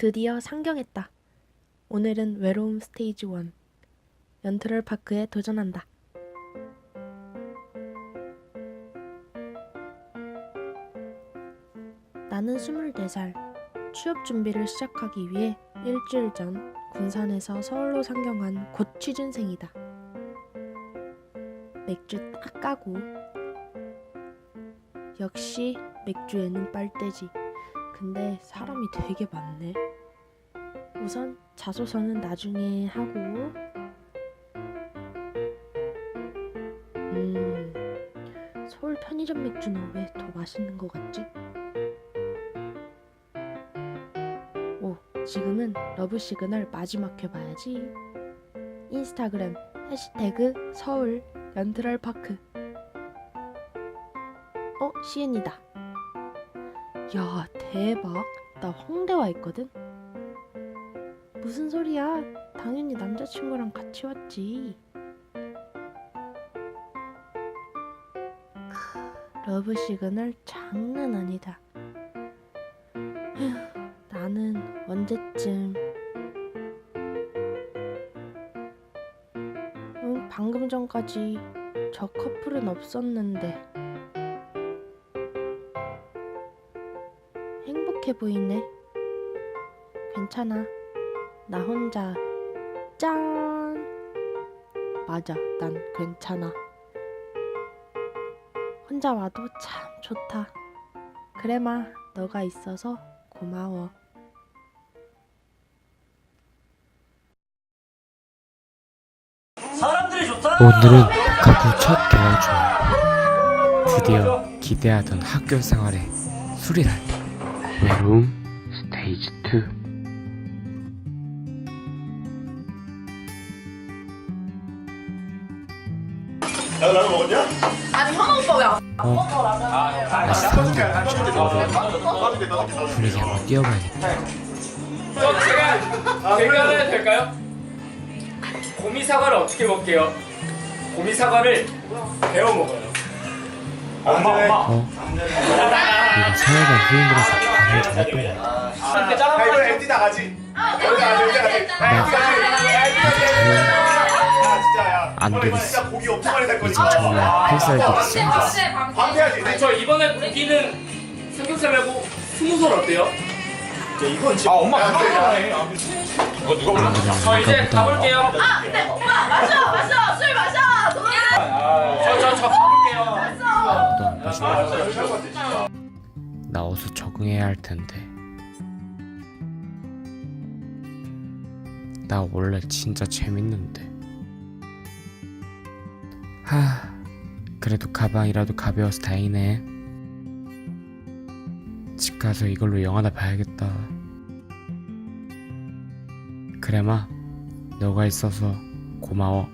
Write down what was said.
드디어 상경했다. 오늘은 외로움 스테이지 1. 연트럴 파크에 도전한다. 나는 24살. 취업 준비를 시작하기 위해 일주일 전 군산에서 서울로 상경한 곧 취준생이다. 맥주 딱 까고 역시 맥주에는 빨대지. 근데 사람이 되게 많네. 우선 자소서는 나중에 하고 음 서울 편의점 맥주는 왜 더 맛있는 것 같지? 오 지금은 러브 시그널 마지막 해봐야지 인스타그램 해시태그 서울 연트럴 파크 어 시엔이다 야 대박. 나 홍대 와 있거든. 무슨 소리야? 당연히 남자친구랑 같이 왔지. 크, 러브 시그널 장난 아니다. 휴, 나는 언제쯤? 응, 방금 전까지 저 커플은 없었는데 행복해 보이네. 괜찮아. 나 혼자 짠. 맞아. 난 괜찮아. 혼자 와도 참 좋다. 그래마 너가 있어서 고마워. 사람들이 좋다. 오늘은 가부 첫 개월 중 드디어 기대하던 학교 생활의 수리날 외로움 스테이지 2 야, 라면 먹었냐? 아니 현우 오빠 왜안 어? 다시 사는 게 어려워 분위기 한번 띄워봐야겠다 저 제가 제가 하나 해도 될까요? 고미 사과를 어떻게 먹게요? 고미 사과를 데워 먹어요. 엄마, 엄마. 어? 이거 서열반 후임이라서 반을 잘했던 거야 이렇게 야, 짜란 이거 말 MT 다 가지. 여기 가지, 여기 가지. 야, MT 가지. 야, 진짜, 야. 안 이번에 되겠어. 진짜 고기 엄청 많이 살 거지. 정말 필살기 있어 방해하지. 저 이번에 고기는 삼겹살 말고 스무살 어때요? 이건 진짜. 아, 엄마 그만해. 이거 누가 몰라? 저 이제 가볼게요. 아 근데 오빠 마셔 어서 적응해야 할 텐데. 나 원래 진짜 재밌는데. 하 그래도 가방이라도 가벼워서 다행이네. 집 가서 이걸로 영화나 봐야겠다. 그래마 너가 있어서 고마워